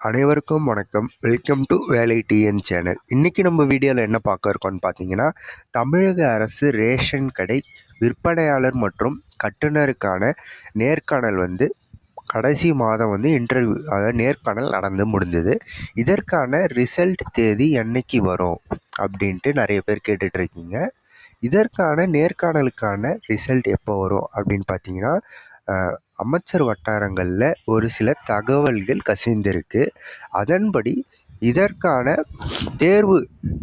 அனைவருக்கும் வணக்கம். Welcome to வேலை டிஎன் சேனல் இன்றைக்கி நம்ம வீடியோவில் என்ன பார்க்க இருக்கோம்னு பார்த்தீங்கன்னா தமிழக அரசு ரேஷன் கடை விற்பனையாளர் மற்றும் கட்டுநருக்கான நேர்காணல் வந்து கடைசி மாதம் வந்து இன்டர்வியூ அதாவது நேர்காணல் நடந்து முடிஞ்சது. இதற்கான ரிசல்ட் தேதி என்னைக்கு வரும் அப்படின்ட்டு நிறைய பேர் கேட்டுட்ருக்கீங்க இதற்கான நேர்காணலுக்கான ரிசல்ட் எப்போ வரும் அப்படின்னு பார்த்தீங்கன்னா அமைச்சர் வட்டாரங்களில் ஒரு சில தகவல்கள் கசிந்திருக்கு. அதன்படி இதற்கான தேர்வு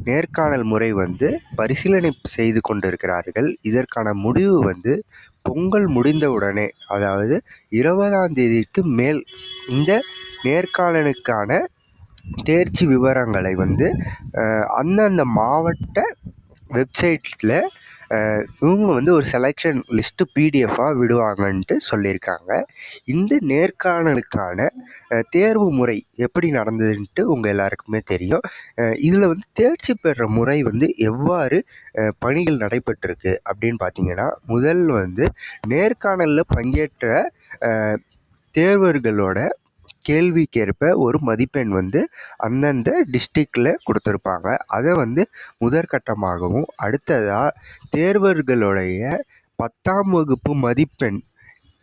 நேர்காணல் முறை வந்து பரிசீலனை செய்து கொண்டிருக்கிறார்கள். இதற்கான முடிவு வந்து பொங்கல் முடிந்தவுடனே அதாவது இருபதாம் தேதிக்கு மேல் இந்த நேர்காணலுக்கான தேர்ச்சி விவரங்களை வந்து அந்தந்த மாவட்ட வெப்சைட்டில் இவங்க வந்து ஒரு செலெக்ஷன் லிஸ்ட்டு பிடிஎஃபாக விடுவாங்கன்ட்டு சொல்லியிருக்காங்க. இந்த நேர்காணலுக்கான தேர்வு முறை எப்படி நடந்ததுன்ட்டு உங்கள் எல்லாருக்குமே தெரியும். இதில் வந்து தேர்ச்சி பெறுற முறை வந்து எவ்வாறு பணிகள் நடைபெற்றிருக்கு அப்படின்னு பார்த்தீங்கன்னா முதல் வந்து நேர்காணலில் பங்கேற்ற தேர்வர்களோட கேள்விக்கேற்ப ஒரு மதிப்பெண் வந்து அந்தந்த டிஸ்ட்ரிக்டில் கொடுத்துருப்பாங்க. அதை வந்து முதற்கட்டமாகவும் அடுத்ததாக தேர்வர்களுடைய பத்தாம் வகுப்பு மதிப்பெண்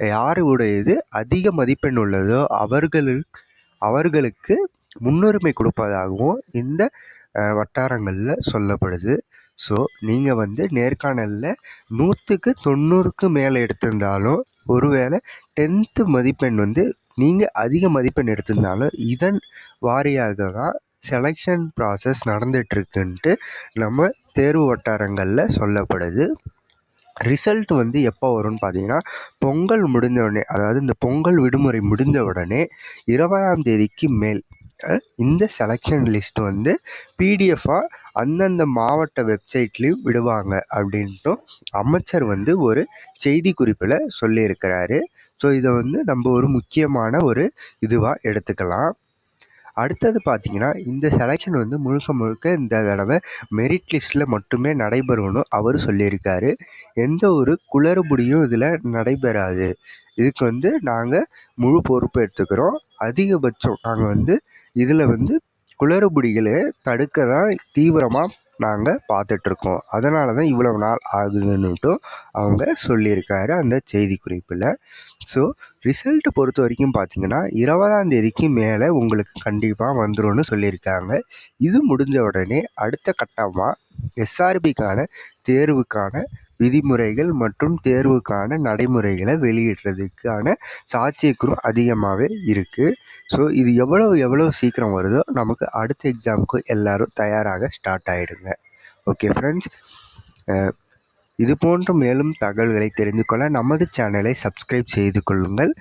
யாருடையது அதிக மதிப்பெண் உள்ளதோ அவர்களு அவர்களுக்கு முன்னுரிமை கொடுப்பதாகவும் இந்த வட்டாரங்களில் சொல்லப்படுது. ஸோ நீங்கள் வந்து நேர்காணலில் நூற்றுக்கு தொண்ணூறுக்கு மேலே எடுத்திருந்தாலும் ஒருவேளை டென்த்து மதிப்பெண் வந்து நீங்கள் அதிக மதிப்பெண் எடுத்திருந்தாலும் இதன் வாரியாக தான் செலெக்ஷன் ப்ராசஸ் நடந்துகிட்ருக்குன்ட்டு நம்ம தேர்வு வட்டாரங்களில் சொல்லப்படுது. ரிசல்ட் வந்து எப்போ வரும்னு பார்த்தீங்கன்னா பொங்கல் முடிஞ்ச உடனே அதாவது இந்த பொங்கல் விடுமுறை முடிந்த உடனே இருபதாம் தேதிக்கு மேல். இந்த செலெக்ஷன் லிஸ்ட் வந்து பிடிஎஃபாக அந்தந்த மாவட்ட வெப்சைட்லேயும் விடுவாங்க அப்படின்ட்டும் அமைச்சர் வந்து ஒரு செய்தி குறிப்பில் சொல்லியிருக்கிறாரு. ஸோ இதை வந்து நம்ம ஒரு முக்கியமான ஒரு இதுவாக எடுத்துக்கலாம். அடுத்தது பார்த்தீங்கன்னா இந்த செலெக்ஷன் வந்து முழுக்க முழுக்க இந்த தடவை மெரிட் லிஸ்ட்டில் மட்டுமே நடைபெறும்னு அவர் சொல்லியிருக்காரு. எந்த ஒரு குளறுபடியும் இதில் நடைபெறாது. இதுக்கு வந்து நாங்கள் முழு பொறுப்பு எடுத்துக்கிறோம். அதிகபட்சம் நாங்கள் வந்து இதில் வந்து குளறுபடிகளை தடுக்க தான் தீவிரமாக நாங்கள் பார்த்துட்ருக்கோம். அதனால தான் இவ்வளவு நாள் ஆகுதுன்னுட்டும் அவங்க சொல்லியிருக்காரு அந்த செய்தி குறிப்பில் ஸோ ரிசல்ட்டு பொறுத்த வரைக்கும் பார்த்தீங்கன்னா இருபதாம் தேதிக்கு மேலே உங்களுக்கு கண்டிப்பாக வந்துரும்னு சொல்லியிருக்காங்க. இது முடிஞ்ச உடனே அடுத்த கட்டமாக எஸ்ஆர்பிக்கான தேர்வுக்கான விதிமுறைகள் மற்றும் தேர்வுக்கான நடைமுறைகளை வெளியிடுறதுக்கான சாத்தியக்கூறும் அதிகமாகவே இருக்குது ஸோ இது எவ்வளோ எவ்வளோ சீக்கிரம் வருதோ நமக்கு அடுத்த எக்ஸாமுக்கு எல்லோரும் தயாராக ஸ்டார்ட் ஆகிடுங்க ஓகே ஃப்ரெண்ட்ஸ் இது போன்ற மேலும் தகவல்களை தெரிந்து கொள்ள நமது சேனலை சப்ஸ்கிரைப் செய்து கொள்ளுங்கள்.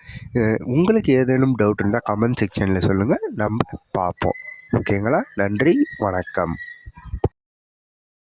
உங்களுக்கு ஏதேனும் டவுட் இருந்தால் கமெண்ட் செக்ஷனில் சொல்லுங்கள் நம்ம பார்ப்போம். ஓகேங்களா நன்றி வணக்கம்.